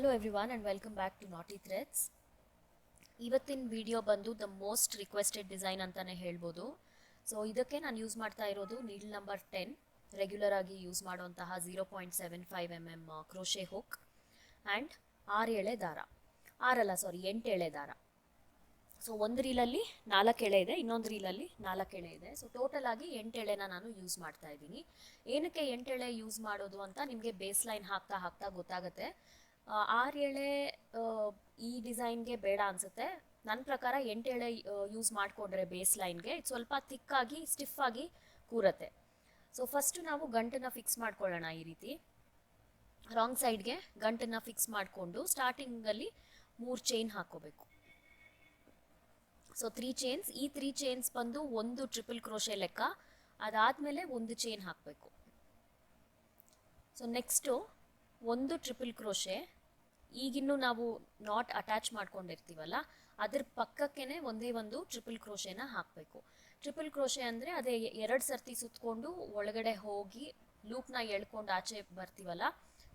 Hello everyone and welcome back to knotty threads ಇವತ್ತಿನ video ಬಂದು the most requested design ಅಂತಲೇ ಹೇಳ್ಬೋದು. So ಇದಕ್ಕೆ ನಾನು ಯೂಸ್ ಮಾಡ್ತಾ ಇರೋದು ನೀಡ್ ನಂಬರ್ ಟೆನ್ ರೆಗ್ಯುಲರ್ ಆಗಿ ಯೂಸ್ ಮಾಡುವಂತಹ zero point seven five M M crochet hook and ಆರು ಎಳೆ ದಾರ. ಆರಲ್ಲ ಸಾರಿ ಎಂಟು ಎಳೆ ದಾರ. ಸೊ ಒಂದು ರೀಲಲ್ಲಿ ನಾಲ್ಕು ಎಳೆ ಇದೆ, ಇನ್ನೊಂದು ರೀಲಲ್ಲಿ ನಾಲ್ಕು ಎಳೆ ಇದೆ. ಸೊ ಟೋಟಲ್ ಆಗಿ ಎಂಟು ಎಳೆನ ನಾನು ಯೂಸ್ ಮಾಡ್ತಾ ಇದ್ದೀನಿ. ಏನಕ್ಕೆ ಎಂಟು ಎಳೆ ಯೂಸ್ ಮಾಡೋದು ಅಂತ ನಿಮಗೆ ಬೇಸ್ ಲೈನ್ ಹಾಕ್ತಾ ಹಾಕ್ತಾ ಗೊತ್ತಾಗುತ್ತೆ. ಆರು ಎಳೆ ಈ ಡಿಸೈನ್ಗೆ ಬೇಡ ಅನಿಸುತ್ತೆ. ನನ್ನ ಪ್ರಕಾರ ಎಂಟು ಎಳೆ ಯೂಸ್ ಮಾಡಿಕೊಂಡ್ರೆ ಬೇಸ್ ಲೈನ್ಗೆ. ಸ್ವಲ್ಪ ತಿಕ್ಕಾಗಿ ಸ್ಟಿಫ್ ಆಗಿ ಕೂರತ್ತೆ. ಸೊ ಫಸ್ಟು ನಾವು ಗಂಟನ್ನು ಫಿಕ್ಸ್ ಮಾಡ್ಕೊಳ್ಳೋಣ ಈ ರೀತಿ. ರಾಂಗ್ ಸೈಡ್ಗೆ ಗಂಟನ್ನು ಫಿಕ್ಸ್ ಮಾಡಿಕೊಂಡು ಸ್ಟಾರ್ಟಿಂಗಲ್ಲಿ ಮೂರು ಚೈನ್ ಹಾಕೋಬೇಕು ಸೊ ತ್ರೀ ಚೈನ್ಸ್ ಈ ತ್ರೀ ಚೈನ್ಸ್ ಬಂದು ಒಂದು ಟ್ರಿಪಲ್ ಕ್ರೋಶೆ ಲೆಕ್ಕ. ಅದಾದಮೇಲೆ ಒಂದು ಚೈನ್ ಹಾಕಬೇಕು. ಸೊ ನೆಕ್ಸ್ಟು ಒಂದು ಟ್ರಿಪಲ್ ಕ್ರೋಶೆ ಈಗಿನ್ನೂ ನಾವು ನಾಟ್ ಅಟ್ಯಾಚ್ ಮಾಡ್ಕೊಂಡಿರ್ತೀವಲ್ಲ, ಅದ್ರ ಪಕ್ಕಕ್ಕೇನೆ ಒಂದೇ ಒಂದು ಟ್ರಿಪಲ್ ಕ್ರೋಶೆನ ಹಾಕಬೇಕು. ಟ್ರಿಪಲ್ ಕ್ರೋಶೆ ಅಂದರೆ ಅದೇ ಎರಡು ಸರ್ತಿ ಸುತ್ತಕೊಂಡು ಒಳಗಡೆ ಹೋಗಿ ಲೂಪ್ನ ಎಳ್ಕೊಂಡು ಆಚೆ ಬರ್ತೀವಲ್ಲ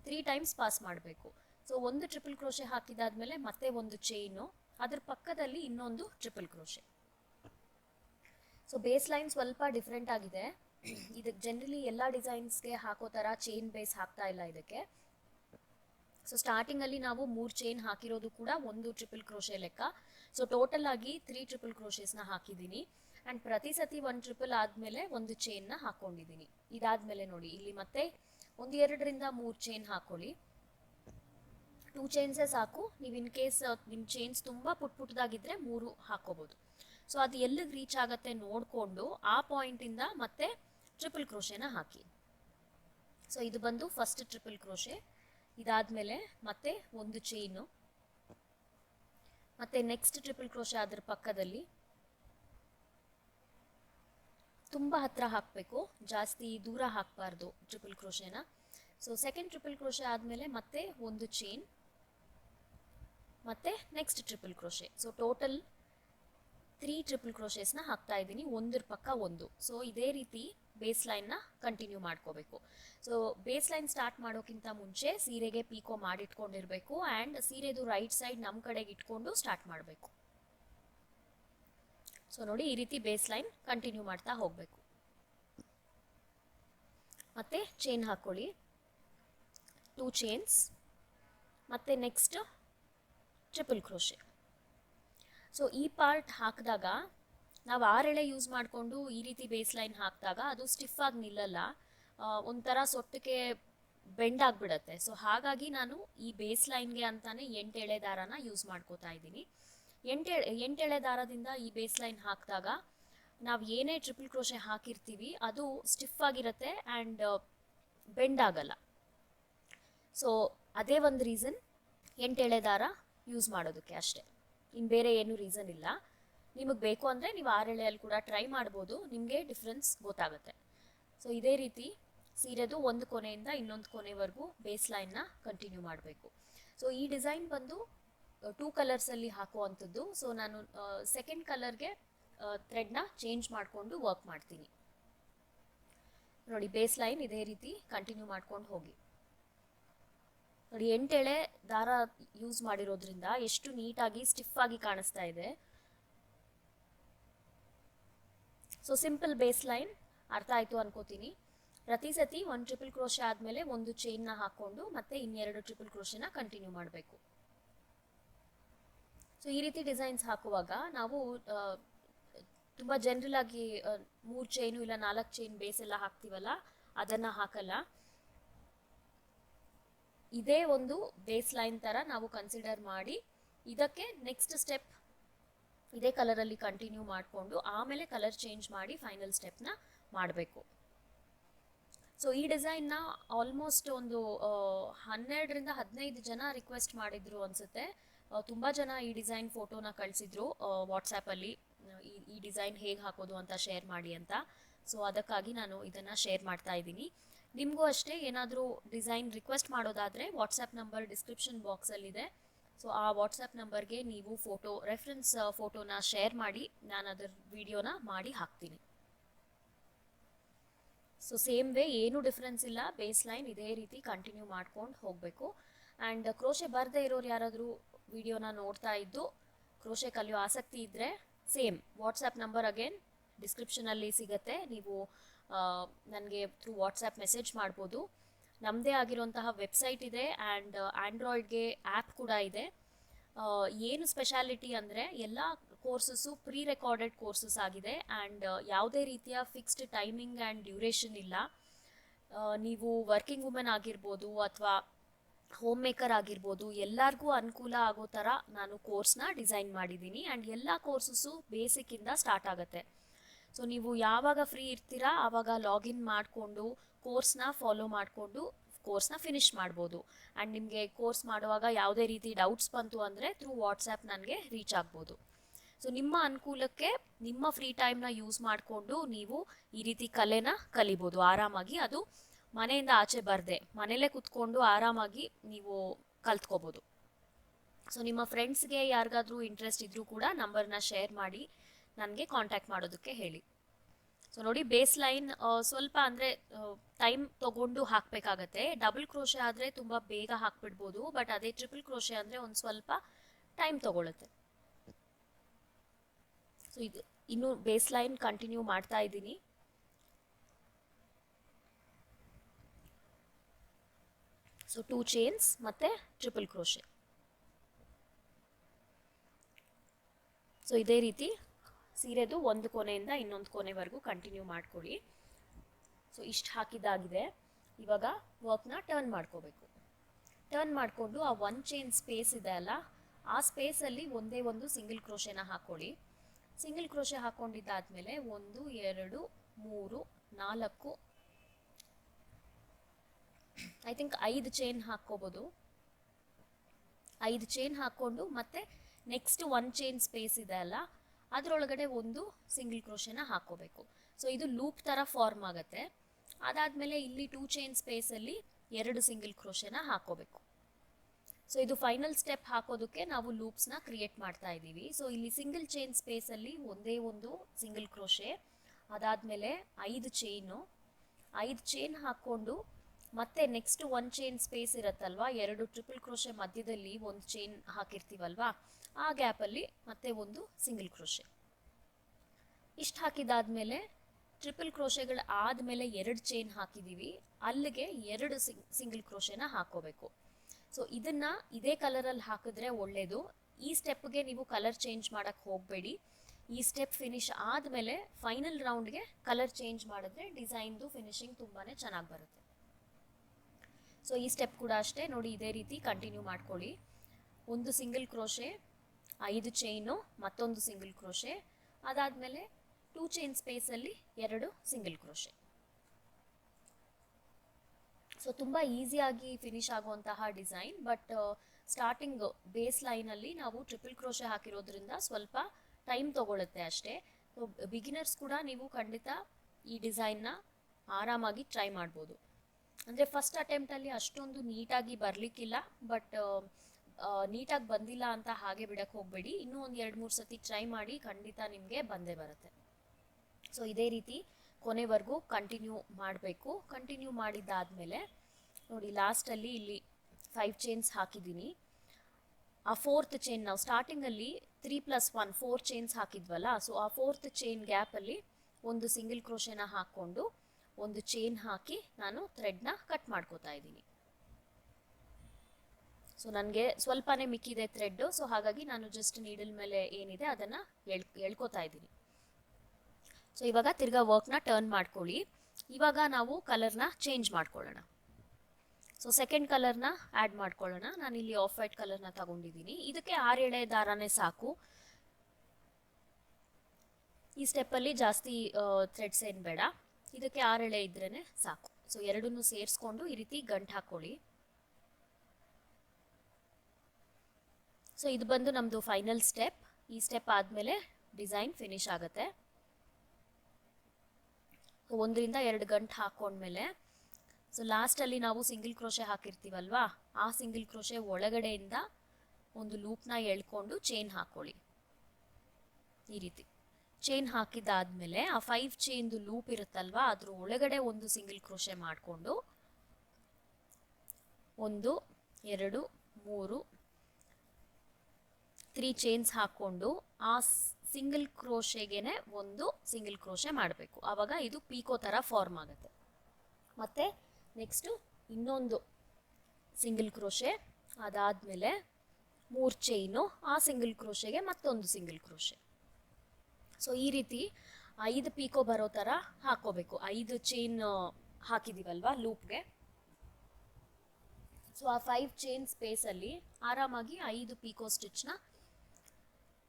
ತ್ರೀ ಟೈಮ್ಸ್ ಪಾಸ್ ಮಾಡಬೇಕು. ಸೊ ಒಂದು ಟ್ರಿಪಲ್ ಕ್ರೋಶೆ ಹಾಕಿದಾದ್ಮೇಲೆ ಮತ್ತೆ ಒಂದು ಚೈನು ಅದ್ರ ಪಕ್ಕದಲ್ಲಿ ಇನ್ನೊಂದು triple crochet so base line ಸ್ವಲ್ಪ ಡಿಫ್ರೆಂಟ್ ಆಗಿದೆ. ಇದಕ್ಕೆ ಜನರಲಿ ಎಲ್ಲ ಡಿಸೈನ್ಸ್ಗೆ ಹಾಕೋ ಥರ ಚೈನ್ ಬೇಸ್ ಹಾಕ್ತಾ ಇಲ್ಲ ಇದಕ್ಕೆ. ಸೊ ಸ್ಟಾರ್ಟಿಂಗಲ್ಲಿ ನಾವು ಮೂರು ಚೈನ್ ಹಾಕಿರೋದು ಕೂಡ ಒಂದು ಟ್ರಿಪಲ್ ಕ್ರೋಶೆ ಲೆಕ್ಕ. ಸೊ ಟೋಟಲ್ ಆಗಿ ತ್ರೀ ಟ್ರಿಪಲ್ ಕ್ರೋಶೆಸ್ನ ಹಾಕಿದ್ದೀನಿ. ಆ್ಯಂಡ್ ಪ್ರತಿ ಸತಿ ಒಂದು ಟ್ರಿಪಲ್ ಆದಮೇಲೆ ಒಂದು ಚೈನ್ನ ಹಾಕ್ಕೊಂಡಿದ್ದೀನಿ ಇದಾದಮೇಲೆ ನೋಡಿ, ಇಲ್ಲಿ ಮತ್ತೆ ಒಂದು ಎರಡರಿಂದ ಮೂರು ಚೈನ್ ಹಾಕೊಳ್ಳಿ. ಟೂ ಚೈನ್ಸೇ ಸಾಕು. ನೀವು ಇನ್ ಕೇಸ್ ನಿಮ್ಮ ಚೈನ್ಸ್ ತುಂಬ ಪುಟ್ ಪುಟ್ಟದಾಗಿದ್ದರೆ ಮೂರು ಹಾಕೋಬೋದು. ಸೊ ಅದು ಎಲ್ಲಿಗೆ ರೀಚ್ ಆಗುತ್ತೆ ನೋಡಿಕೊಂಡು ಆ ಪಾಯಿಂಟಿಂದ ಮತ್ತೆ ಟ್ರಿಪಲ್ ಕ್ರೋಶೆನ ಹಾಕಿ. ಸೊ ಇದು ಬಂದು ಫಸ್ಟ್ ಟ್ರಿಪಲ್ ಕ್ರೋಶೆ ಇದಾದಮೇಲೆ ಮತ್ತೆ ಒಂದು ಚೈನು ಮತ್ತೆ ನೆಕ್ಸ್ಟ್ ಟ್ರಿಪಲ್ ಕ್ರೋಶೆ ಅದ್ರ ಪಕ್ಕದಲ್ಲಿ ತುಂಬ ಹತ್ರ ಹಾಕಬೇಕು, ಜಾಸ್ತಿ ದೂರ ಹಾಕಬಾರ್ದು ಟ್ರಿಪಲ್ ಕ್ರೋಶೆನ ಸೊ ಸೆಕೆಂಡ್ ಟ್ರಿಪಲ್ ಕ್ರೋಶೆ ಆದಮೇಲೆ ಮತ್ತೆ ಒಂದು ಚೈನ್ ಮತ್ತೆ next triple crochet so total three triple ಕ್ರೋಶೆಸ್ನ ಹಾಕ್ತಾ ಇದ್ದೀನಿ, ಒಂದ್ರ ಪಕ್ಕ ಒಂದು. ಸೊ ಇದೇ ರೀತಿ ಬೇಸ್ ಲೈನ್ನ ಕಂಟಿನ್ಯೂ ಮಾಡ್ಕೋಬೇಕು. ಸೊ ಬೇಸ್ ಲೈನ್ ಸ್ಟಾರ್ಟ್ ಮಾಡೋಕ್ಕಿಂತ ಮುಂಚೆ ಸೀರೆಗೆ ಪೀಕೋ ಮಾಡಿಟ್ಕೊಂಡಿರಬೇಕು ಆ್ಯಂಡ್ ಸೀರೆದು ರೈಟ್ ಸೈಡ್ ನಮ್ಮ ಕಡೆಗೆ ಇಟ್ಕೊಂಡು ಸ್ಟಾರ್ಟ್ ಮಾಡಬೇಕು. ಸೊ ನೋಡಿ ಈ ರೀತಿ ಬೇಸ್ ಲೈನ್ ಕಂಟಿನ್ಯೂ ಮಾಡ್ತಾ ಹೋಗಬೇಕು. ಮತ್ತೆ ಚೈನ್ ಹಾಕೊಳ್ಳಿ. ಟೂ ಚೈನ್ಸ್ ಮತ್ತೆ ನೆಕ್ಸ್ಟ್ ಟ್ರಿಪಲ್ ಕ್ರೋಶೆ ಸೊ ಈ ಪಾರ್ಟ್ ಹಾಕಿದಾಗ ನಾವು ಆರೆಳೆ ಯೂಸ್ ಮಾಡಿಕೊಂಡು ಈ ರೀತಿ ಬೇಸ್ ಲೈನ್ ಹಾಕಿದಾಗ ಅದು ಸ್ಟಿಫ್ ಆಗಿ ನಿಲ್ಲಲ್ಲ. ಒಂಥರ ಸೊಟ್ಟಕ್ಕೆ ಬೆಂಡ್ ಆಗಿಬಿಡತ್ತೆ. ಸೊ ಹಾಗಾಗಿ ನಾನು ಈ ಬೇಸ್ ಲೈನ್ಗೆ ಅಂತಾನೆ ಎಂಟು ಎಳೆ ದಾರನ ಯೂಸ್ ಮಾಡ್ಕೋತಾ ಇದ್ದೀನಿ. ಎಂಟು ಎಂಟು ಎಳೆ ದಾರದಿಂದ ಈ ಬೇಸ್ ಲೈನ್ ಹಾಕಿದಾಗ ನಾವು ಏನೇ ಟ್ರಿಪಲ್ ಕ್ರೋಶೆ ಹಾಕಿರ್ತೀವಿ, ಅದು ಸ್ಟಿಫ್ ಆಗಿರುತ್ತೆ ಆ್ಯಂಡ್ ಬೆಂಡ್ ಆಗಲ್ಲ. ಸೊ ಅದೇ ಒಂದು ರೀಸನ್ ಎಂಟು ಎಳೆ ದಾರ ಯೂಸ್ ಮಾಡೋದಕ್ಕೆ ಅಷ್ಟೇ. ಇನ್ನು ಬೇರೆ ಏನು ರೀಸನ್ ಇಲ್ಲ. ನಿಮಗೆ ಬೇಕು ಅಂದರೆ ನೀವು ಆರೆಳೆಯಲ್ಲಿ ಕೂಡ ಟ್ರೈ ಮಾಡ್ಬೋದು. ನಿಮಗೆ ಡಿಫ್ರೆನ್ಸ್ ಗೊತ್ತಾಗುತ್ತೆ. ಸೊ ಇದೇ ರೀತಿ ಸೀರೆದು ಒಂದು ಕೊನೆಯಿಂದ ಇನ್ನೊಂದು ಕೊನೆವರೆಗೂ ಬೇಸ್ ಲೈನ್ನ ಕಂಟಿನ್ಯೂ ಮಾಡಬೇಕು. ಸೊ ಈ ಡಿಸೈನ್ ಬಂದು ಟೂ ಕಲರ್ಸಲ್ಲಿ ಹಾಕುವಂಥದ್ದು. ಸೊ ನಾನು ಸೆಕೆಂಡ್ ಕಲರ್ಗೆ ಥ್ರೆಡ್ನ ಚೇಂಜ್ ಮಾಡಿಕೊಂಡು ವರ್ಕ್ ಮಾಡ್ತೀನಿ. ನೋಡಿ ಬೇಸ್ ಲೈನ್ ಇದೇ ರೀತಿ ಕಂಟಿನ್ಯೂ ಮಾಡ್ಕೊಂಡು ಹೋಗಿ. ನೋಡಿ, ಎಂಟೆಳೆ ದಾರ ಯೂಸ್ ಮಾಡಿರೋದ್ರಿಂದ ಎಷ್ಟು ನೀಟಾಗಿ ಸ್ಟಿಫ್ ಆಗಿ ಕಾಣಿಸ್ತಾ ಇದೆ. ಸೊ ಸಿಂಪಲ್ ಬೇಸ್ ಲೈನ್ ಅರ್ಥ ಆಯಿತು ಅನ್ಕೋತೀನಿ. ಪ್ರತಿ ಸತಿ ಒಂದು ಟ್ರಿಪಲ್ ಕ್ರೋಶ ಆದಮೇಲೆ ಒಂದು ಚೈನ್ನ ಹಾಕ್ಕೊಂಡು ಮತ್ತೆ ಇನ್ನೆರಡು ಟ್ರಿಪಲ್ ಕ್ರೋಶನ ಕಂಟಿನ್ಯೂ ಮಾಡಬೇಕು. ಸೊ ಈ ರೀತಿ ಡಿಸೈನ್ಸ್ ಹಾಕುವಾಗ ನಾವು ತುಂಬಾ ಜನರಲ್ ಆಗಿ ಮೂರು ಚೈನು ಇಲ್ಲ ನಾಲ್ಕು ಚೈನ್ ಬೇಸ್ ಎಲ್ಲ ಹಾಕ್ತೀವಲ್ಲ, ಅದನ್ನು ಹಾಕಲ್ಲ. ಇದೇ ಒಂದು ಬೇಸ್ ಲೈನ್ ಥರ ನಾವು ಕನ್ಸಿಡರ್ ಮಾಡಿ, ಇದಕ್ಕೆ ನೆಕ್ಸ್ಟ್ ಸ್ಟೆಪ್ ಇದೇ ಕಲರಲ್ಲಿ ಕಂಟಿನ್ಯೂ ಮಾಡಿಕೊಂಡು ಆಮೇಲೆ ಕಲರ್ ಚೇಂಜ್ ಮಾಡಿ ಫೈನಲ್ ಸ್ಟೆಪ್ನ ಮಾಡಬೇಕು. ಸೊ ಈ ಡಿಸೈನ್ನ ಆಲ್ಮೋಸ್ಟ್ ಒಂದು ಹನ್ನೆರಡರಿಂದ ಹದಿನೈದು ಜನ ರಿಕ್ವೆಸ್ಟ್ ಮಾಡಿದ್ರು ಅನಿಸುತ್ತೆ. ತುಂಬ ಜನ ಈ ಡಿಸೈನ್ ಫೋಟೋನ ಕಳಿಸಿದ್ರು. ವಾಟ್ಸಪ್ಪಲ್ಲಿ ಈ ಈ ಡಿಸೈನ್ ಹೇಗೆ ಹಾಕೋದು ಅಂತ ಶೇರ್ ಮಾಡಿ ಅಂತ. ಸೊ ಅದಕ್ಕಾಗಿ ನಾನು ಇದನ್ನು ಶೇರ್ ಮಾಡ್ತಾ ಇದ್ದೀನಿ. ನಿಮಗೂ ಅಷ್ಟೇ ಏನಾದರೂ ಡಿಸೈನ್ ರಿಕ್ವೆಸ್ಟ್ ಮಾಡೋದಾದರೆ ವಾಟ್ಸಪ್ ನಂಬರ್ ಡಿಸ್ಕ್ರಿಪ್ಷನ್ ಬಾಕ್ಸಲ್ಲಿದೆ ಸೊ ಆ ವಾಟ್ಸಪ್ ನಂಬರ್ಗೆ ನೀವು ಫೋಟೋ ರೆಫರೆನ್ಸ್ ಫೋಟೋನ ಶೇರ್ ಮಾಡಿ, ನಾನು ಅದರ ವಿಡಿಯೋನ ಮಾಡಿ ಹಾಕ್ತೀನಿ. ಸೊ ಸೇಮ್ ವೇ ಏನೂ ಡಿಫ್ರೆನ್ಸ್ ಇಲ್ಲ. ಬೇಸ್ ಲೈನ್ ಇದೇ ರೀತಿ ಕಂಟಿನ್ಯೂ ಮಾಡ್ಕೊಂಡು ಹೋಗಬೇಕು. ಆ್ಯಂಡ್ ಕ್ರೋಶೆ ಬರದೇ ಇರೋರು ಯಾರಾದರೂ ವಿಡಿಯೋನ ನೋಡ್ತಾ ಇದ್ದು ಕ್ರೋಶೆ ಕಲಿಯೋ ಆಸಕ್ತಿ ಇದ್ದರೆ ಸೇಮ್ ವಾಟ್ಸಪ್ ನಂಬರ್ ಅಗೇನ್ ಡಿಸ್ಕ್ರಿಪ್ಷನಲ್ಲಿ ಸಿಗುತ್ತೆ. ನೀವು ನನಗೆ ಥ್ರೂ ವಾಟ್ಸಪ್ ಮೆಸೇಜ್ ಮಾಡ್ಬೋದು. ನಮ್ಮದೇ ಆಗಿರುವಂತಹ ವೆಬ್ಸೈಟ್ ಇದೆ ಆ್ಯಂಡ್ ಆ್ಯಂಡ್ರಾಯ್ಡ್ಗೆ ಆ್ಯಪ್ ಕೂಡ ಇದೆ. ಏನು ಸ್ಪೆಷಾಲಿಟಿ ಅಂದರೆ ಎಲ್ಲ ಕೋರ್ಸಸ್ಸು ಪ್ರೀ ರೆಕಾರ್ಡೆಡ್ ಕೋರ್ಸಸ್ ಆಗಿದೆ ಆ್ಯಂಡ್ ಯಾವುದೇ ರೀತಿಯ ಫಿಕ್ಸ್ಡ್ ಟೈಮಿಂಗ್ ಆ್ಯಂಡ್ ಡ್ಯೂರೇಷನ್ ಇಲ್ಲ. ನೀವು ವರ್ಕಿಂಗ್ ವುಮೆನ್ ಆಗಿರ್ಬೋದು ಅಥವಾ ಹೋಮ್ ಮೇಕರ್ ಆಗಿರ್ಬೋದು ಎಲ್ಲರಿಗೂ ಅನುಕೂಲ ಆಗೋ ಥರ ನಾನು ಕೋರ್ಸ್ನ ಡಿಸೈನ್ ಮಾಡಿದ್ದೀನಿ ಆ್ಯಂಡ್ ಎಲ್ಲ ಕೋರ್ಸಸ್ಸು ಬೇಸಿಕ್ಕಿಂದ ಸ್ಟಾರ್ಟ್ ಆಗುತ್ತೆ. ಸೊ ನೀವು ಯಾವಾಗ ಫ್ರೀ ಇರ್ತೀರಾ ಆವಾಗ ಲಾಗಿನ್ ಮಾಡಿಕೊಂಡು ಕೋರ್ಸ್ನ ಫಾಲೋ ಮಾಡಿಕೊಂಡು ಕೋರ್ಸ್ನ ಫಿನಿಶ್ ಮಾಡ್ಬೋದು. ಆ್ಯಂಡ್ ನಿಮಗೆ ಕೋರ್ಸ್ ಮಾಡುವಾಗ ಯಾವುದೇ ರೀತಿ ಡೌಟ್ಸ್ ಬಂತು ಅಂದರೆ ಥ್ರೂ ವಾಟ್ಸ್ಆ್ಯಪ್ ನನಗೆ ರೀಚ್ ಆಗ್ಬೋದು. ಸೊ ನಿಮ್ಮ ಅನುಕೂಲಕ್ಕೆ ನಿಮ್ಮ ಫ್ರೀ ಟೈಮ್ನ ಯೂಸ್ ಮಾಡಿಕೊಂಡು ನೀವು ಈ ರೀತಿ ಕಲೆನ ಕಲಿಬೋದು. ಆರಾಮಾಗಿ ಅದು ಮನೆಯಿಂದ ಆಚೆ ಬರದೆ ಮನೇಲೇ ಕುತ್ಕೊಂಡು ಆರಾಮಾಗಿ ನೀವು ಕಲ್ತ್ಕೋಬೋದು. ಸೊ ನಿಮ್ಮ ಫ್ರೆಂಡ್ಸ್ಗೆ ಯಾರಿಗಾದ್ರೂ ಇಂಟ್ರೆಸ್ಟ್ ಇದ್ರೂ ಕೂಡ ನಂಬರ್ನ ಶೇರ್ ಮಾಡಿ ನನಗೆ ಕಾಂಟ್ಯಾಕ್ಟ್ ಮಾಡೋದಕ್ಕೆ ಹೇಳಿ. ಸೊ ನೋಡಿ ಬೇಸ್ ಲೈನ್ ಸ್ವಲ್ಪ ಅಂದರೆ ಟೈಮ್ ತಗೊಂಡು ಹಾಕಬೇಕಾಗತ್ತೆ. ಡಬಲ್ ಕ್ರೋಶೆ ಆದರೆ ತುಂಬ ಬೇಗ ಹಾಕ್ಬಿಡ್ಬೋದು ಬಟ್ ಅದೇ ಟ್ರಿಪಲ್ ಕ್ರೋಶೆ ಅಂದರೆ ಒಂದು ಸ್ವಲ್ಪ ಟೈಮ್ ತಗೊಳುತ್ತೆ. ಸೊ ಇದು ಇನ್ನು ಬೇಸ್ ಲೈನ್ ಕಂಟಿನ್ಯೂ ಮಾಡ್ತಾ ಇದ್ದೀನಿ. ಸೊ ಟೂ ಚೇನ್ಸ್ ಮತ್ತು ಟ್ರಿಪಲ್ ಕ್ರೋಶೆ ಸೊ ಇದೇ ರೀತಿ ಸೀರೆದು ಒಂದು ಕೊನೆಯಿಂದ ಇನ್ನೊಂದು ಕೊನೆವರೆಗೂ ಕಂಟಿನ್ಯೂ ಮಾಡ್ಕೊಳ್ಳಿ. ಸೊ ಇಷ್ಟು ಹಾಕಿದಾಗಿದೆ ಇವಾಗ ವರ್ಕ್ನ ಟರ್ನ್ ಮಾಡ್ಕೋಬೇಕು. ಟರ್ನ್ ಮಾಡಿಕೊಂಡು ಆ ಒನ್ ಚೈನ್ ಸ್ಪೇಸ್ ಇದೆ ಅಲ್ಲ, ಆ ಸ್ಪೇಸಲ್ಲಿ ಒಂದೇ ಒಂದು ಸಿಂಗಲ್ ಕ್ರೋಶೆನ ಹಾಕ್ಕೊಳ್ಳಿ ಸಿಂಗಲ್ ಕ್ರೋಶೆ ಹಾಕ್ಕೊಂಡಿದ್ದಾದ್ಮೇಲೆ ಒಂದು, ಎರಡು, ಮೂರು, ನಾಲ್ಕು ಐ ಥಿಂಕ್ ಐದು ಚೈನ್ ಹಾಕ್ಕೋಬೋದು. ಐದು ಚೈನ್ ಹಾಕ್ಕೊಂಡು ಮತ್ತೆ ನೆಕ್ಸ್ಟ್ ಒನ್ ಚೈನ್ ಸ್ಪೇಸ್ ಇದೆ ಅಲ್ಲ ಅದರೊಳಗಡೆ ಒಂದು ಸಿಂಗಲ್ ಕ್ರೋಶನ ಹಾಕೋಬೇಕು. ಸೊ ಇದು ಲೂಪ್ ಥರ ಫಾರ್ಮ್ ಆಗುತ್ತೆ. ಅದಾದಮೇಲೆ ಇಲ್ಲಿ ಟೂ ಚೈನ್ ಸ್ಪೇಸಲ್ಲಿ ಎರಡು ಸಿಂಗಲ್ ಕ್ರೋಷನ ಹಾಕೋಬೇಕು. ಸೊ ಇದು ಫೈನಲ್ ಸ್ಟೆಪ್ ಹಾಕೋದಕ್ಕೆ ನಾವು ಲೂಪ್ಸ್ನ ಕ್ರಿಯೇಟ್ ಮಾಡ್ತಾ ಇದ್ದೀವಿ. ಸೊ ಇಲ್ಲಿ ಸಿಂಗಲ್ ಚೈನ್ ಸ್ಪೇಸಲ್ಲಿ ಒಂದೇ ಒಂದು ಸಿಂಗಲ್ ಕ್ರೋಶೆ ಅದಾದಮೇಲೆ ಐದು ಚೈನು ಐದು ಚೈನ್ ಹಾಕ್ಕೊಂಡು ಮತ್ತೆ ನೆಕ್ಸ್ಟ್ ಒನ್ ಚೈನ್ ಸ್ಪೇಸ್ ಇರುತ್ತಲ್ವಾ? ಎರಡು ಟ್ರಿಪಲ್ ಕ್ರೋಶೆ ಮಧ್ಯದಲ್ಲಿ ಒಂದು ಚೈನ್ ಹಾಕಿರ್ತೀವಲ್ವಾ? ಆ ಗ್ಯಾಪಲ್ಲಿ ಮತ್ತೆ ಒಂದು ಸಿಂಗಲ್ ಕ್ರೋಶೆ ಇಷ್ಟು ಹಾಕಿದಾದ್ಮೇಲೆ ಟ್ರಿಪಲ್ ಕ್ರೋಶೆಗಳು ಆದಮೇಲೆ ಎರಡು ಚೈನ್ ಹಾಕಿದ್ದೀವಿ ಅಲ್ಲಿಗೆ ಎರಡು ಸಿಂಗಲ್ ಕ್ರೋಶೆನ ಹಾಕೋಬೇಕು. ಸೊ ಇದನ್ನ ಇದೇ ಕಲರಲ್ಲಿ ಹಾಕಿದ್ರೆ ಒಳ್ಳೆಯದು ಈ ಸ್ಟೆಪ್ಗೆ ನೀವು ಕಲರ್ ಚೇಂಜ್ ಮಾಡೋಕ್ಕೆ ಹೋಗಬೇಡಿ. ಈ ಸ್ಟೆಪ್ ಫಿನಿಶ್ ಆದಮೇಲೆ ಫೈನಲ್ ರೌಂಡ್ಗೆ ಕಲರ್ ಚೇಂಜ್ ಮಾಡಿದ್ರೆ ಡಿಸೈನ್ದು ಫಿನಿಶಿಂಗ್ ತುಂಬಾ ಚೆನ್ನಾಗಿ ಬರುತ್ತೆ. ಸೊ ಈ ಸ್ಟೆಪ್ ಕೂಡ ಅಷ್ಟೇ. ನೋಡಿ, ಇದೇ ರೀತಿ ಕಂಟಿನ್ಯೂ ಮಾಡ್ಕೊಳ್ಳಿ. ಒಂದು ಸಿಂಗಲ್ ಕ್ರೋಶೆ ಐದು ಚೈನು ಮತ್ತೊಂದು ಸಿಂಗಲ್ ಕ್ರೋಶೆ ಅದಾದಮೇಲೆ ಟೂ ಚೈನ್ ಸ್ಪೇಸಲ್ಲಿ ಎರಡು ಸಿಂಗಲ್ ಕ್ರೋಶೆ ಸೊ ತುಂಬ ಈಸಿಯಾಗಿ ಫಿನಿಶ್ ಆಗುವಂತಹ ಡಿಸೈನ್ ಬಟ್ ಸ್ಟಾರ್ಟಿಂಗ್ ಬೇಸ್ ಲೈನಲ್ಲಿ ನಾವು ಟ್ರಿಪಲ್ ಕ್ರೋಶೆ ಹಾಕಿರೋದ್ರಿಂದ ಸ್ವಲ್ಪ ಟೈಮ್ ತಗೊಳುತ್ತೆ ಅಷ್ಟೇ. ಬಿಗಿನರ್ಸ್ ಕೂಡ ನೀವು ಖಂಡಿತ ಈ ಡಿಸೈನ್ನ ಆರಾಮಾಗಿ ಟ್ರೈ ಮಾಡ್ಬೋದು. ಅಂದರೆ ಫಸ್ಟ್ ಅಟೆಂಪ್ಟಲ್ಲಿ ಅಷ್ಟೊಂದು ನೀಟಾಗಿ ಬರಲಿಕ್ಕಿಲ್ಲ ಬಟ್ ನೀಟಾಗಿ ಬಂದಿಲ್ಲ ಅಂತ ಹಾಗೆ ಬಿಡಕ್ಕೆ ಹೋಗಬೇಡಿ. ಇನ್ನೂ ಒಂದು ಎರಡು ಮೂರು ಸತಿ ಟ್ರೈ ಮಾಡಿ ಖಂಡಿತ ನಿಮಗೆ ಬಂದೇ ಬರುತ್ತೆ. ಸೊ ಇದೇ ರೀತಿ ಕೊನೆವರೆಗೂ ಕಂಟಿನ್ಯೂ ಮಾಡಬೇಕು. ಕಂಟಿನ್ಯೂ ಮಾಡಿದ್ದಾದಮೇಲೆ, ನೋಡಿ ಲಾಸ್ಟಲ್ಲಿ ಇಲ್ಲಿ ಫೈವ್ ಚೈನ್ಸ್ ಹಾಕಿದ್ದೀನಿ. ಆ ಫೋರ್ತ್ ಚೈನ್ ನಾವು ಸ್ಟಾರ್ಟಿಂಗಲ್ಲಿ three plus one four chains ಹಾಕಿದ್ವಲ್ಲ so ಆ ಫೋರ್ತ್ ಚೈನ್ ಗ್ಯಾಪಲ್ಲಿ ಒಂದು ಸಿಂಗಲ್ ಕ್ರೋಶೆನ ಹಾಕ್ಕೊಂಡು ಒಂದು ಚೈನ್ ಹಾಕಿ ನಾನು ಥ್ರೆಡ್ನ ಕಟ್ ಮಾಡ್ಕೋತಾ ಇದ್ದೀನಿ. ಸೊ ನನಗೆ ಸ್ವಲ್ಪನೇ ಮಿಕ್ಕಿದೆ ಥ್ರೆಡ್ ಸೊ ಹಾಗಾಗಿ ನಾನು ಜಸ್ಟ್ ನೀಡಲ್ ಮೇಲೆ ಏನಿದೆ ಅದನ್ನು ಎಳ್, ಎಳ್ಕೊತಾ ಇದ್ದೀನಿ. ಸೊ ಇವಾಗ ತಿರ್ಗಾ ವರ್ಕ್ನ ಟರ್ನ್ ಮಾಡ್ಕೊಳ್ಳಿ. ಇವಾಗ ನಾವು ಕಲರ್ನ ಚೇಂಜ್ ಮಾಡ್ಕೊಳ್ಳೋಣ. ಸೊ ಸೆಕೆಂಡ್ ಕಲರ್ನ ಆ್ಯಡ್ ಮಾಡ್ಕೊಳ್ಳೋಣ. ನಾನು ಇಲ್ಲಿ ಆಫ್ ವೈಟ್ ಕಲರ್ನ ತಗೊಂಡಿದ್ದೀನಿ. ಇದಕ್ಕೆ ಆರು ಎಳೆ ದಾರನೇ ಸಾಕು. ಈ ಸ್ಟೆಪ್ಪಲ್ಲಿ ಜಾಸ್ತಿ ಥ್ರೆಡ್ಸ್ ಏನು ಬೇಡ. ಇದಕ್ಕೆ ಆರೆಳೆ ಎಳೆ ಇದ್ರೇ ಸಾಕು. ಸೊ ಎರಡನ್ನೂ ಸೇರಿಸ್ಕೊಂಡು ಈ ರೀತಿ ಗಂಟು ಹಾಕೊಳ್ಳಿ. ಸೊ ಇದು ಬಂದು ನಮ್ಮದು ಫೈನಲ್ ಸ್ಟೆಪ್ ಈ ಸ್ಟೆಪ್ ಆದಮೇಲೆ ಡಿಸೈನ್ ಫಿನಿಶ್ ಆಗುತ್ತೆ. ಒಂದರಿಂದ ಎರಡು ಗಂಟು ಹಾಕೊಂಡ್ಮೇಲೆ ಸೊ ಲಾಸ್ಟಲ್ಲಿ ನಾವು ಸಿಂಗಲ್ ಕ್ರೋಶೆ ಹಾಕಿರ್ತೀವಲ್ವಾ, ಆ ಸಿಂಗಲ್ ಕ್ರೋಶೆ ಒಳಗಡೆಯಿಂದ ಒಂದು ಲೂಪ್ನ ಎಳ್ಕೊಂಡು ಚೈನ್ ಹಾಕ್ಕೊಳ್ಳಿ ಈ ರೀತಿ. ಚೈನ್ ಹಾಕಿದಾದ್ಮೇಲೆ ಆ ಫೈವ್ ಚೈನ್ದು ಲೂಪ್ ಇರುತ್ತಲ್ವಾ, ಅದ್ರ ಒಳಗಡೆ ಒಂದು ಸಿಂಗಲ್ ಕ್ರೋಶೆ ಮಾಡಿಕೊಂಡು ಒಂದು, ಎರಡು, ಮೂರು ತ್ರೀ ಚೈನ್ಸ್ ಹಾಕ್ಕೊಂಡು ಆ ಸಿಂಗಲ್ ಕ್ರೋಶೆಗೆನೆ ಒಂದು ಸಿಂಗಲ್ ಕ್ರೋಶೆ ಮಾಡಬೇಕು. ಆವಾಗ ಇದು ಪೀಕೋ ಥರ ಫಾರ್ಮ್ ಆಗುತ್ತೆ. ಮತ್ತು ನೆಕ್ಸ್ಟು ಇನ್ನೊಂದು ಸಿಂಗಲ್ ಕ್ರೋಶೆ ಅದಾದಮೇಲೆ ಮೂರು ಚೈನು ಆ ಸಿಂಗಲ್ ಕ್ರೋಶೆಗೆ ಮತ್ತೊಂದು ಸಿಂಗಲ್ ಕ್ರೋಶೆ ಸೊ ಈ ರೀತಿ ಐದು ಪೀಕೋ ಬರೋ ಥರ ಹಾಕೋಬೇಕು ಐದು ಚೈನ್ ಹಾಕಿದ್ದೀವಲ್ವಾ ಲೂಪ್ಗೆ ಸೊ ಆ ಫೈವ್ ಚೈನ್ ಸ್ಪೇಸಲ್ಲಿ ಆರಾಮಾಗಿ ಐದು ಪೀಕೋ ಸ್ಟಿಚ್ನ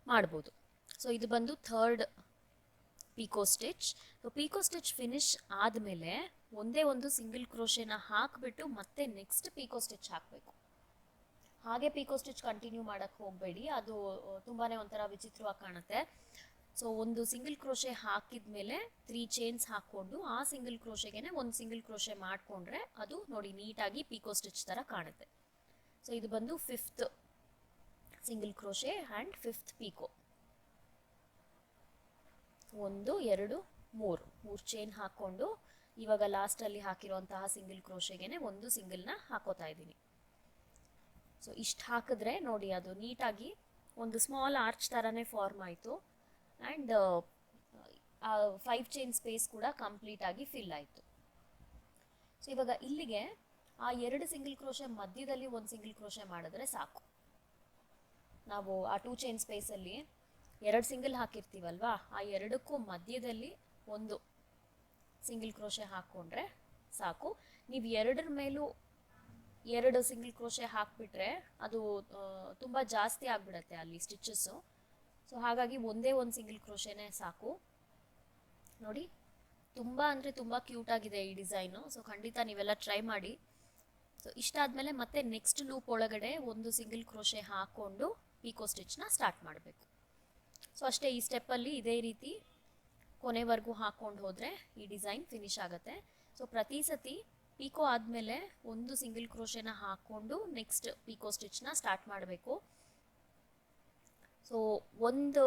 ಮಾಡ್ಬೋದು. ಸೊ ಇದು ಬಂದು third picot stitch picot stitch finish ಆದಮೇಲೆ ಒಂದೇ ಒಂದು ಸಿಂಗಲ್ ಕ್ರೋಶೆನ ಹಾಕಿಬಿಟ್ಟು ಮತ್ತೆ ನೆಕ್ಸ್ಟ್ ಪೀಕೋ ಸ್ಟಿಚ್ ಹಾಕಬೇಕು. ಹಾಗೆ ಪೀಕೋ ಸ್ಟಿಚ್ ಕಂಟಿನ್ಯೂ ಮಾಡೋಕ್ಕೆ ಹೋಗಬೇಡಿ. ಅದು ತುಂಬಾ ಒಂಥರ ವಿಚಿತ್ರವಾಗಿ ಕಾಣುತ್ತೆ. ಸೊ ಒಂದು ಸಿಂಗಲ್ ಕ್ರೋಶೆ ಹಾಕಿದ ಮೇಲೆ ತ್ರೀ ಚೈನ್ಸ್ ಹಾಕ್ಕೊಂಡು ಆ ಸಿಂಗಲ್ ಕ್ರೋಶೆಗೆ ಒಂದು ಸಿಂಗಲ್ ಕ್ರೋಶೆ ಮಾಡಿಕೊಂಡ್ರೆ ಅದು ನೋಡಿ ನೀಟಾಗಿ ಪಿಕೋ ಸ್ಟಿಚ್ ಥರ ಕಾಣುತ್ತೆ. ಸೊ ಇದು ಬಂದು fifth single crochet and fifth picot ಒಂದು, ಎರಡು, ಮೂರು. ಮೂರು ಚೈನ್ ಹಾಕ್ಕೊಂಡು ಇವಾಗ ಲಾಸ್ಟಲ್ಲಿ ಹಾಕಿರುವಂತಹ ಸಿಂಗಲ್ ಕ್ರೋಶೆಗೆ ಒಂದು ಸಿಂಗಲ್ನ ಹಾಕೋತಾ ಇದ್ದೀನಿ. ಸೊ ಇಷ್ಟು ಹಾಕಿದ್ರೆ ನೋಡಿ ಅದು ನೀಟಾಗಿ ಒಂದು ಸ್ಮಾಲ್ ಆರ್ಚ್ ಥರನೇ ಫಾರ್ಮ್ ಆಯಿತು. ಆ್ಯಂಡ್ ಫೈವ್ ಚೈನ್ ಸ್ಪೇಸ್ ಕೂಡ ಕಂಪ್ಲೀಟ್ ಆಗಿ ಫಿಲ್ ಆಯಿತು. ಸೊ ಇವಾಗ ಇಲ್ಲಿಗೆ ಆ ಎರಡು ಸಿಂಗಲ್ ಕ್ರೋಶೆ ಮಧ್ಯದಲ್ಲಿ ಒಂದು ಸಿಂಗಲ್ ಕ್ರೋಶೆ ಮಾಡಿದ್ರೆ ಸಾಕು. ನಾವು ಆ ಟೂ ಚೈನ್ ಸ್ಪೇಸಲ್ಲಿ ಎರಡು ಸಿಂಗಲ್ ಹಾಕಿರ್ತೀವಲ್ವಾ, ಆ ಎರಡಕ್ಕೂ ಮಧ್ಯದಲ್ಲಿ ಒಂದು ಸಿಂಗಲ್ ಕ್ರೋಶೆ ಹಾಕ್ಕೊಂಡ್ರೆ ಸಾಕು. ನೀವು ಎರಡರ ಮೇಲೂ ಎರಡು ಸಿಂಗಲ್ ಕ್ರೋಶೆ ಹಾಕ್ಬಿಟ್ರೆ ಅದು ತುಂಬ ಜಾಸ್ತಿ ಆಗಿಬಿಡತ್ತೆ ಅಲ್ಲಿ ಸ್ಟಿಚಸ್ಸು ಸೊ ಹಾಗಾಗಿ ಒಂದೇ ಒಂದು ಸಿಂಗಲ್ ಕ್ರೋಶೆನೇ ಸಾಕು. ನೋಡಿ, ತುಂಬ ಅಂದರೆ ತುಂಬ ಕ್ಯೂಟ್ ಆಗಿದೆ ಈ ಡಿಸೈನು ಸೊ ಖಂಡಿತ ನೀವೆಲ್ಲ ಟ್ರೈ ಮಾಡಿ. ಸೊ ಇಷ್ಟ ಆದಮೇಲೆ ಮತ್ತೆ ನೆಕ್ಸ್ಟ್ ಲೂಪ್ ಒಳಗಡೆ ಒಂದು ಸಿಂಗಲ್ ಕ್ರೋಶೆ ಹಾಕ್ಕೊಂಡು ಪೀಕೋ ಸ್ಟಿಚ್ನ ಸ್ಟಾರ್ಟ್ ಮಾಡಬೇಕು. ಸೊ ಅಷ್ಟೇ ಈ ಸ್ಟೆಪ್ಪಲ್ಲಿ ಇದೇ ರೀತಿ ಕೊನೆವರೆಗೂ ಹಾಕ್ಕೊಂಡು ಹೋದರೆ ಈ ಡಿಸೈನ್ ಫಿನಿಶ್ ಆಗುತ್ತೆ. ಸೊ ಪ್ರತಿ ಸತಿ ಪೀಕೋ ಆದಮೇಲೆ ಒಂದು ಸಿಂಗಲ್ ಕ್ರೋಶೆನ ಹಾಕ್ಕೊಂಡು ನೆಕ್ಸ್ಟ್ ಪೀಕೋ ಸ್ಟಿಚ್ನ ಸ್ಟಾರ್ಟ್ ಮಾಡಬೇಕು. ಸೊ ಒಂದು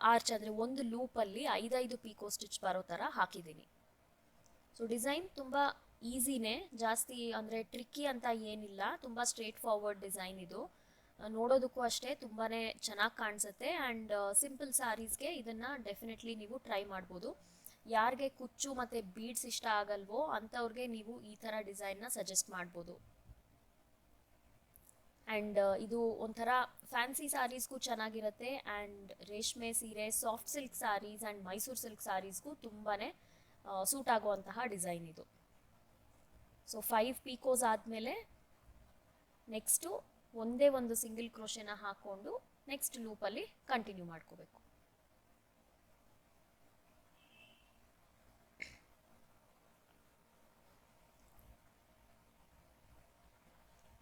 ಆರ್ಚ್ ಅಂದರೆ ಒಂದು ಲೂಪಲ್ಲಿ ಐದೈದು ಪೀಕೋ ಸ್ಟಿಚ್ ಬರೋ ಥರ ಹಾಕಿದ್ದೀನಿ. ಸೊ ಡಿಸೈನ್ ತುಂಬ ಈಸಿನೇ ಜಾಸ್ತಿ ಅಂದರೆ ಟ್ರಿಕ್ಕಿ ಅಂತ ಏನಿಲ್ಲ. ತುಂಬ ಸ್ಟ್ರೇಟ್ ಫಾರ್ವರ್ಡ್ ಡಿಸೈನ್ ಇದು ನೋಡೋದಕ್ಕೂ ಅಷ್ಟೇ ತುಂಬಾ ಚೆನ್ನಾಗಿ ಕಾಣಿಸುತ್ತೆ. ಆ್ಯಂಡ್ ಸಿಂಪಲ್ ಸ್ಯಾರೀಸ್ಗೆ ಇದನ್ನು ಡೆಫಿನೆಟ್ಲಿ ನೀವು ಟ್ರೈ ಮಾಡ್ಬೋದು. ಯಾರಿಗೆ ಕುಚ್ಚು ಮತ್ತು ಬೀಡ್ಸ್ ಇಷ್ಟ ಆಗಲ್ವೋ ಅಂಥವ್ರಿಗೆ ನೀವು ಈ ಥರ ಡಿಸೈನ್ನ ಸಜೆಸ್ಟ್ ಮಾಡ್ಬೋದು. ಆ್ಯಂಡ್ ಇದು ಒಂಥರ ಫ್ಯಾನ್ಸಿ ಸಾರೀಸ್ಗೂ ಚೆನ್ನಾಗಿರುತ್ತೆ. ಆ್ಯಂಡ್ ರೇಷ್ಮೆ ಸೀರೆ soft silk saris and Mysuru silk ಸ್ಯಾರೀಸ್ಗೂ ತುಂಬಾ ಸೂಟ್ ಆಗುವಂತಹ ಡಿಸೈನ್ ಇದು. ಸೊ ಫೈವ್ ಪೀಕೋಸ್ ಆದಮೇಲೆ ನೆಕ್ಸ್ಟು ಒಂದೇ ಒಂದು ಸಿಂಗಲ್ ಕ್ರೋಶೆನ ಹಾಕ್ಕೊಂಡು ನೆಕ್ಸ್ಟ್ ಲೂಪಲ್ಲಿ ಕಂಟಿನ್ಯೂ ಮಾಡ್ಕೋಬೇಕು.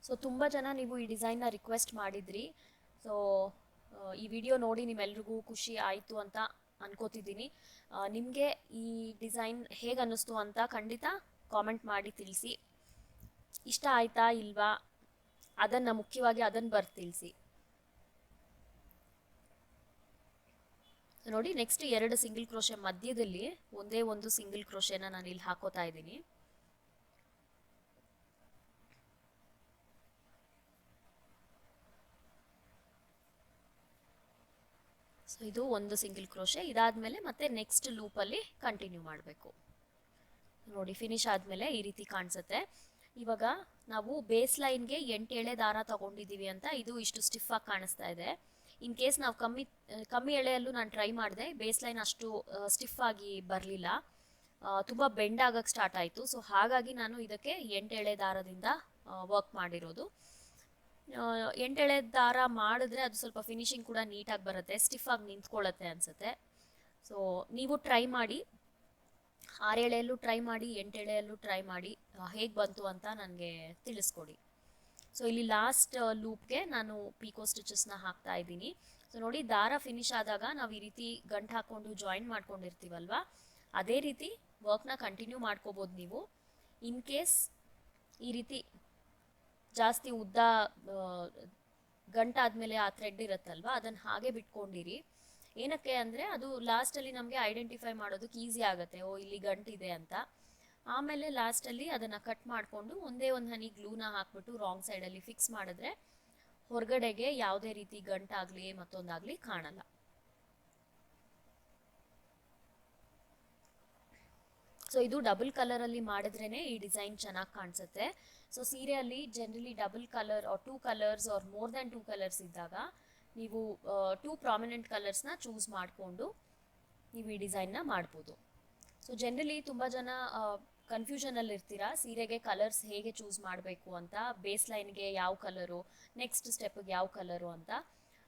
ಸೊ ತುಂಬ ಜನ ನೀವು ಈ ಡಿಸೈನ್ನ ರಿಕ್ವೆಸ್ಟ್ ಮಾಡಿದ್ರಿ. ಸೊ ಈ ವಿಡಿಯೋ ನೋಡಿ ನಿಮ್ಮೆಲ್ರಿಗೂ ಖುಷಿ ಆಯಿತು ಅಂತ ಅನ್ಕೋತಿದ್ದೀನಿ. ನಿಮಗೆ ಈ ಡಿಸೈನ್ ಹೇಗೆ ಅನ್ನಿಸ್ತು ಅಂತ ಖಂಡಿತ ಕಾಮೆಂಟ್ ಮಾಡಿ ತಿಳಿಸಿ. ಇಷ್ಟ ಆಯ್ತಾ ಇಲ್ವಾ? ಅದನ್ನು ಮುಖ್ಯವಾಗಿ ಅದನ್ನು ಬರ್ದು ತಿಳಿಸಿ. ನೋಡಿ ನೆಕ್ಸ್ಟ್ ಎರಡು ಸಿಂಗಲ್ ಕ್ರೋಶೆ ಮಧ್ಯದಲ್ಲಿ ಒಂದೇ ಒಂದು ಸಿಂಗಲ್ ಕ್ರೋಶೆನ ನಾನು ಇಲ್ಲಿ ಹಾಕೋತಾ ಇದ್ದೀನಿ. ಸೊ ಇದು ಒಂದು ಸಿಂಗಲ್ ಕ್ರೋಶೆ ಇದಾದಮೇಲೆ ಮತ್ತೆ ನೆಕ್ಸ್ಟ್ ಲೂಪಲ್ಲಿ ಕಂಟಿನ್ಯೂ ಮಾಡಬೇಕು. ನೋಡಿ ಫಿನಿಶ್ ಆದಮೇಲೆ ಈ ರೀತಿ ಕಾಣಿಸುತ್ತೆ. ಇವಾಗ ನಾವು ಬೇಸ್ ಲೈನ್ಗೆ ಎಂಟು ಎಳೆ ದಾರ ತಗೊಂಡಿದ್ದೀವಿ ಅಂತ ಇದು ಇಷ್ಟು ಸ್ಟಿಫ್ ಆಗಿ ಕಾಣಿಸ್ತಾ ಇದೆ. ಇನ್ ಕೇಸ್ ನಾವು ಕಮ್ಮಿ ಕಮ್ಮಿ ಎಳೆಯಲ್ಲೂ ನಾನು ಟ್ರೈ ಮಾಡಿದೆ ಬೇಸ್ ಲೈನ್ ಅಷ್ಟು ಸ್ಟಿಫ್ ಆಗಿ ಬರಲಿಲ್ಲ. ತುಂಬ ಬೆಂಡ್ ಆಗಕ್ಕೆ ಸ್ಟಾರ್ಟ್ ಆಯಿತು. ಸೊ ಹಾಗಾಗಿ ನಾನು ಇದಕ್ಕೆ ಎಂಟು ಎಳೆ ದಾರದಿಂದ ವರ್ಕ್ ಮಾಡಿರೋದು. ಎಂಟೆಳೆ ದಾರ ಮಾಡಿದ್ರೆ ಅದು ಸ್ವಲ್ಪ ಫಿನಿಶಿಂಗ್ ಕೂಡ ನೀಟಾಗಿ ಬರುತ್ತೆ ಸ್ಟಿಫ್ ಆಗಿ ನಿಂತ್ಕೊಳ್ಳುತ್ತೆ ಅನಿಸುತ್ತೆ. ಸೊ ನೀವು ಟ್ರೈ ಮಾಡಿ, ಆರೆಳೆಯಲ್ಲೂ ಟ್ರೈ ಮಾಡಿ, ಎಂಟೆಳೆಯಲ್ಲೂ ಟ್ರೈ ಮಾಡಿ ಹೇಗೆ ಬಂತು ಅಂತ ನನಗೆ ತಿಳಿಸ್ಕೊಡಿ. ಸೊ ಇಲ್ಲಿ ಲಾಸ್ಟ್ ಲೂಪ್ಗೆ ನಾನು ಪೀಕೋ ಸ್ಟಿಚಸ್ನ ಹಾಕ್ತಾ ಇದ್ದೀನಿ. ಸೊ ನೋಡಿ, ದಾರ ಫಿನಿಶ್ ಆದಾಗ ನಾವು ಈ ರೀತಿ ಗಂಟು ಹಾಕ್ಕೊಂಡು ಜಾಯಿನ್ ಮಾಡ್ಕೊಂಡಿರ್ತೀವಲ್ವಾ? ಅದೇ ರೀತಿ ವರ್ಕ್ನ ಕಂಟಿನ್ಯೂ ಮಾಡ್ಕೋಬೋದು ನೀವು. ಇನ್ ಕೇಸ್ ಈ ರೀತಿ ಜಾಸ್ತಿ ಉದ್ದ ಗಂಟಾದ್ಮೇಲೆ ಆ ಥ್ರೆಡ್ ಇರುತ್ತಲ್ವ? ಅದನ್ನು ಹಾಗೆ ಬಿಟ್ಕೊಂಡಿರಿ. ಏನಕ್ಕೆ ಅಂದರೆ ಅದು ಲಾಸ್ಟಲ್ಲಿ ನಮಗೆ ಐಡೆಂಟಿಫೈ ಮಾಡೋದಕ್ಕೆ ಈಸಿ ಆಗುತ್ತೆ. ಓ, ಇಲ್ಲಿ ಗಂಟಿದೆ ಅಂತ. ಆಮೇಲೆ ಲಾಸ್ಟಲ್ಲಿ ಅದನ್ನು ಕಟ್ ಮಾಡಿಕೊಂಡು ಒಂದೇ ಒಂದು ಹನಿ ಗ್ಲೂನ ಹಾಕ್ಬಿಟ್ಟು ರಾಂಗ್ ಸೈಡಲ್ಲಿ ಫಿಕ್ಸ್ ಮಾಡಿದ್ರೆ ಹೊರಗಡೆಗೆ ಯಾವುದೇ ರೀತಿ ಗಂಟಾಗಲಿ ಮತ್ತೊಂದಾಗಲಿ ಕಾಣಲ್ಲ. ಸೊ ಇದು ಡಬಲ್ ಕಲರಲ್ಲಿ ಮಾಡಿದ್ರೇನೆ ಈ ಡಿಸೈನ್ ಚೆನ್ನಾಗಿ ಕಾಣಿಸುತ್ತೆ. So ಸೀರೆಯಲ್ಲಿ generally double colour or two colours or more than two colours ಇದ್ದಾಗ ನೀವು ಟೂ ಪ್ರಾಮಿನೆಂಟ್ ಕಲರ್ಸ್ನ ಚೂಸ್ ಮಾಡಿಕೊಂಡು ನೀವು ಈ ಡಿಸೈನ್ನ ಮಾಡ್ಬೋದು. ಸೊ ಜನರಲಿ ತುಂಬ ಜನ ಕನ್ಫ್ಯೂಷನಲ್ಲಿ ಇರ್ತೀರಾ, ಸೀರೆಗೆ ಕಲರ್ಸ್ ಹೇಗೆ ಚೂಸ್ ಮಾಡಬೇಕು ಅಂತ ಬೇಸ್ ಲೈನ್ಗೆ ಯಾವ ಕಲರು ನೆಕ್ಸ್ಟ್ ಸ್ಟೆಪ್ಗೆ ಯಾವ ಕಲರು ಅಂತ.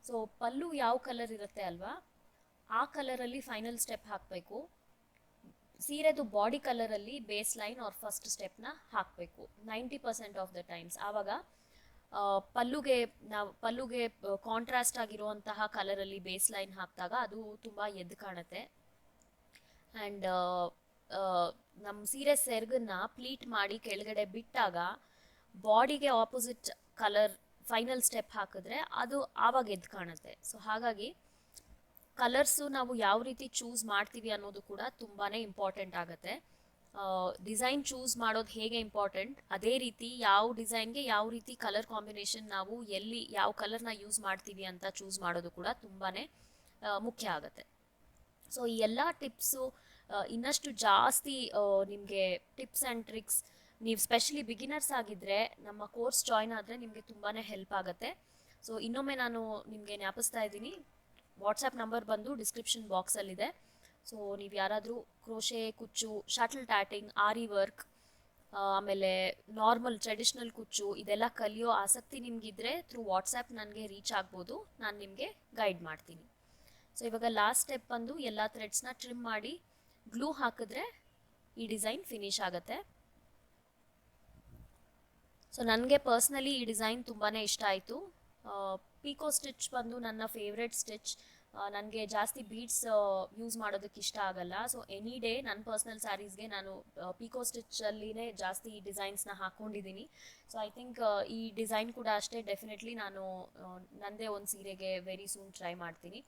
ಸೊ ಪಲ್ಲು ಯಾವ ಕಲರ್ ಇರುತ್ತೆ ಅಲ್ವಾ, ಆ ಕಲರಲ್ಲಿ ಫೈನಲ್ ಸ್ಟೆಪ್ ಹಾಕಬೇಕು. ಸೀರೆದು ಬಾಡಿ ಕಲರಲ್ಲಿ ಬೇಸ್ ಲೈನ್ ಆರ್ ಫಸ್ಟ್ ಸ್ಟೆಪ್ನ ಹಾಕಬೇಕು. Ninety percent of the times ಆವಾಗ ಪಲ್ಲುಗೆ ನಾವು, ಪಲ್ಲುಗೆ ಕಾಂಟ್ರಾಸ್ಟ್ ಆಗಿರುವಂತಹ ಕಲರಲ್ಲಿ ಬೇಸ್ ಲೈನ್ ಹಾಕಿದಾಗ ಅದು ತುಂಬ ಎದ್ದು ಕಾಣುತ್ತೆ. ಆ್ಯಂಡ್ ನಮ್ಮ ಸೀರೆ ಸೆರ್ಗನ್ನ ಪ್ಲೀಟ್ ಮಾಡಿ ಕೆಳಗಡೆ ಬಿಟ್ಟಾಗ, ಬಾಡಿಗೆ ಆಪೋಸಿಟ್ ಕಲರ್ ಫೈನಲ್ ಸ್ಟೆಪ್ ಹಾಕಿದ್ರೆ ಅದು ಆವಾಗ ಎದ್ದು ಕಾಣುತ್ತೆ. ಸೊ ಹಾಗಾಗಿ ಕಲರ್ಸು ನಾವು ಯಾವ ರೀತಿ ಚೂಸ್ ಮಾಡ್ತೀವಿ ಅನ್ನೋದು ಕೂಡ ತುಂಬಾ ಇಂಪಾರ್ಟೆಂಟ್ ಆಗುತ್ತೆ. ಡಿಸೈನ್ ಚೂಸ್ ಮಾಡೋದು ಹೇಗೆ ಇಂಪಾರ್ಟೆಂಟ್? ಅದೇ ರೀತಿ ಯಾವ ಡಿಸೈನ್ಗೆ ಯಾವ ರೀತಿ ಕಲರ್ ಕಾಂಬಿನೇಷನ್ ನಾವು ಎಲ್ಲಿ ಯಾವ ಕಲರ್ನ ಯೂಸ್ ಮಾಡ್ತೀವಿ ಅಂತ ಚೂಸ್ ಮಾಡೋದು ಕೂಡ ತುಂಬಾ ಮುಖ್ಯ ಆಗುತ್ತೆ. ಸೊ, ಈ ಎಲ್ಲ ಟಿಪ್ಸು ಇನ್ನಷ್ಟು ಜಾಸ್ತಿ ನಿಮಗೆ ಟಿಪ್ಸ್ ಆ್ಯಂಡ್ ಟ್ರಿಕ್ಸ್ ನೀವು ಸ್ಪೆಷಲಿ ಬಿಗಿನರ್ಸ್ ಆಗಿದ್ದರೆ ನಮ್ಮ ಕೋರ್ಸ್ ಜಾಯ್ನ್ ಆದರೆ ನಿಮಗೆ ತುಂಬಾ ಹೆಲ್ಪ್ ಆಗುತ್ತೆ. ಸೊ, ಇನ್ನೊಮ್ಮೆ ನಾನು ನಿಮಗೆ ಜ್ಞಾಪಿಸ್ತಾ ಇದ್ದೀನಿ. ವಾಟ್ಸಪ್ ನಂಬರ್ ಬಂದು ಡಿಸ್ಕ್ರಿಪ್ಷನ್ ಬಾಕ್ಸಲ್ಲಿದೆ. ಸೊ ನೀವು ಯಾರಾದರೂ ಕ್ರೋಶೆ, ಕುಚ್ಚು ಶಾಟಲ್ ಟ್ಯಾಟಿಂಗ್ ಆರಿ ವರ್ಕ್ ಆಮೇಲೆ ನಾರ್ಮಲ್ ಟ್ರೆಡಿಷ್ನಲ್ ಕುಚ್ಚು ಇದೆಲ್ಲ ಕಲಿಯೋ ಆಸಕ್ತಿ ನಿಮಗಿದ್ರೆ ಥ್ರೂ ವಾಟ್ಸಪ್ ನನಗೆ ರೀಚ್ ಆಗ್ಬೋದು. ನಾನು ನಿಮಗೆ ಗೈಡ್ ಮಾಡ್ತೀನಿ. ಸೊ ಇವಾಗ ಲಾಸ್ಟ್ ಸ್ಟೆಪ್ ಬಂದು ಎಲ್ಲ ಥ್ರೆಡ್ಸ್ನ ಟ್ರಿಮ್ ಮಾಡಿ ಗ್ಲೂ ಹಾಕಿದ್ರೆ ಈ ಡಿಸೈನ್ ಫಿನಿಶ್ ಆಗುತ್ತೆ. ಸೊ ನನಗೆ ಪರ್ಸ್ನಲಿ ಈ ಡಿಸೈನ್ ತುಂಬಾ ಇಷ್ಟ ಆಯಿತು. ಪೀಕೋ ಸ್ಟಿಚ್ ಬಂದು ನನ್ನ ಫೇವ್ರೆಟ್ ಸ್ಟಿಚ್ ನನಗೆ ಜಾಸ್ತಿ ಬೀಡ್ಸ್ ಯೂಸ್ ಮಾಡೋದಕ್ಕೆ ಇಷ್ಟ ಆಗಲ್ಲ. ಸೊ ಎನಿ ಡೇ ನನ್ನ ಪರ್ಸ್ನಲ್ ಸ್ಯಾರೀಸ್ಗೆ ನಾನು ಪೀಕೋ ಸ್ಟಿಚ್ಚಲ್ಲಿನೇ ಜಾಸ್ತಿ ಡಿಸೈನ್ಸ್ನ ಹಾಕ್ಕೊಂಡಿದ್ದೀನಿ ಸೊ ಐ ಥಿಂಕ್ ಈ ಡಿಸೈನ್ ಕೂಡ ಅಷ್ಟೇ ಡೆಫಿನೆಟ್ಲಿ ನಾನು ನನ್ನದೇ ಒಂದು ಸೀರೆಗೆ ವೆರಿ ಸೂನ್ ಟ್ರೈ ಮಾಡ್ತೀನಿ.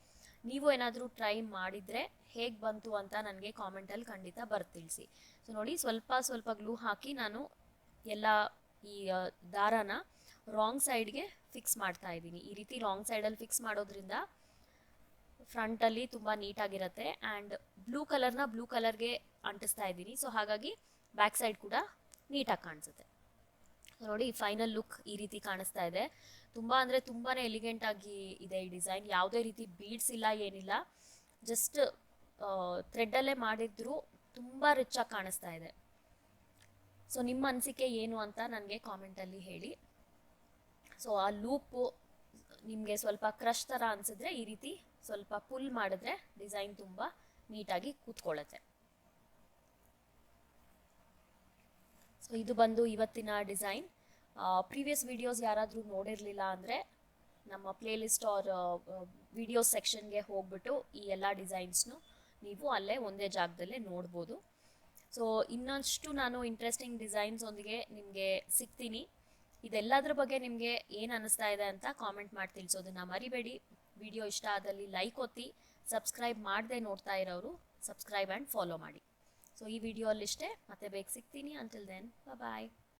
ನೀವು ಏನಾದರೂ ಟ್ರೈ ಮಾಡಿದರೆ ಹೇಗೆ ಬಂತು ಅಂತ ನನಗೆ ಕಾಮೆಂಟಲ್ಲಿ ಖಂಡಿತ ಬರ್ತಿಳಿಸಿ. ಸೊ ನೋಡಿ ಸ್ವಲ್ಪ ಸ್ವಲ್ಪ ಗ್ಲೂ ಹಾಕಿ ನಾನು ಎಲ್ಲ ಈ ದಾರಾನ ರಾಂಗ್ ಸೈಡ್ಗೆ ಫಿಕ್ಸ್ ಮಾಡ್ತಾ ಇದ್ದೀನಿ. ಈ ರೀತಿ ರಾಂಗ್ ಸೈಡಲ್ಲಿ ಫಿಕ್ಸ್ ಮಾಡೋದ್ರಿಂದ ಫ್ರಂಟಲ್ಲಿ ತುಂಬ ನೀಟಾಗಿರುತ್ತೆ ಆ್ಯಂಡ್ ಬ್ಲೂ ಕಲರ್ನ ಬ್ಲೂ ಕಲರ್ಗೆ ಅಂಟಿಸ್ತಾ ಇದ್ದೀನಿ. ಸೊ ಹಾಗಾಗಿ ಬ್ಯಾಕ್ ಸೈಡ್ ಕೂಡ ನೀಟಾಗಿ ಕಾಣಿಸುತ್ತೆ. ನೋಡಿ ಫೈನಲ್ ಲುಕ್ ಈ ರೀತಿ ಕಾಣಿಸ್ತಾ ಇದೆ. ತುಂಬ ಅಂದರೆ ತುಂಬಾ ಎಲಿಗೆಂಟಾಗಿ ಇದೆ ಈ ಡಿಸೈನ್ ಯಾವುದೇ ರೀತಿ ಬೀಡ್ಸ್ ಇಲ್ಲ, ಏನಿಲ್ಲ. ಜಸ್ಟ್ ಥ್ರೆಡ್ಡಲ್ಲೇ ಮಾಡಿದ್ರು ತುಂಬ ರಿಚ್ ಆಗಿ ಕಾಣಿಸ್ತಾ ಇದೆ. ಸೊ ನಿಮ್ಮ ಅನಿಸಿಕೆ ಏನು ಅಂತ ನನಗೆ ಕಾಮೆಂಟಲ್ಲಿ ಹೇಳಿ. ಸೊ ಆ ಲೂಪು ನಿಮಗೆ ಸ್ವಲ್ಪ ಕ್ರಶ್ ಥರ ಅನಿಸಿದ್ರೆ ಈ ರೀತಿ ಸ್ವಲ್ಪ ಪುಲ್ ಮಾಡಿದ್ರೆ ಡಿಸೈನ್ ತುಂಬ ನೀಟಾಗಿ ಕೂತ್ಕೊಳ್ಳುತ್ತೆ. ಸೊ ಇದು ಬಂದು ಇವತ್ತಿನ ಡಿಸೈನ್ ಪ್ರೀವಿಯಸ್ ವಿಡಿಯೋಸ್ ಯಾರಾದರೂ ನೋಡಿರಲಿಲ್ಲ ಅಂದರೆ ನಮ್ಮ ಪ್ಲೇಲಿಸ್ಟ್ ಆರ್ ವಿಡಿಯೋಸ್ ಸೆಕ್ಷನ್ಗೆ ಹೋಗ್ಬಿಟ್ಟು ಈ ಎಲ್ಲ ಡಿಸೈನ್ಸ್ನು ನೀವು ಅಲ್ಲೇ ಒಂದೇ ಜಾಗದಲ್ಲೇ ನೋಡ್ಬೋದು. ಸೊ ಇನ್ನಷ್ಟು ನಾನು ಇಂಟ್ರೆಸ್ಟಿಂಗ್ ಡಿಸೈನ್ಸ್ ಒಂದಿಗೆ ನಿಮಗೆ ಸಿಗ್ತೀನಿ. ಇದೆಲ್ಲದ್ರ ಬಗ್ಗೆ ನಿಮಗೆ ಏನು ಅನ್ನಿಸ್ತಾ ಇದೆ ಅಂತ ಕಾಮೆಂಟ್ ಮಾಡಿ ತಿಳಿಸೋದನ್ನ ಮರಿಬೇಡಿ. ವಿಡಿಯೋ ಇಷ್ಟ ಆದಲ್ಲಿ ಲೈಕ್ ಒತ್ತಿ ಸಬ್ಸ್ಕ್ರೈಬ್ ಮಾಡದೆ ನೋಡ್ತಾ ಇರೋರು ಸಬ್ಸ್ಕ್ರೈಬ್ ಆ್ಯಂಡ್ ಫಾಲೋ ಮಾಡಿ. ಸೊ ಈ ವಿಡಿಯೋ ಅಲ್ಲಿಷ್ಟೇ, ಮತ್ತೆ ಬೇಗ ಸಿಗ್ತೀನಿ. Until then bye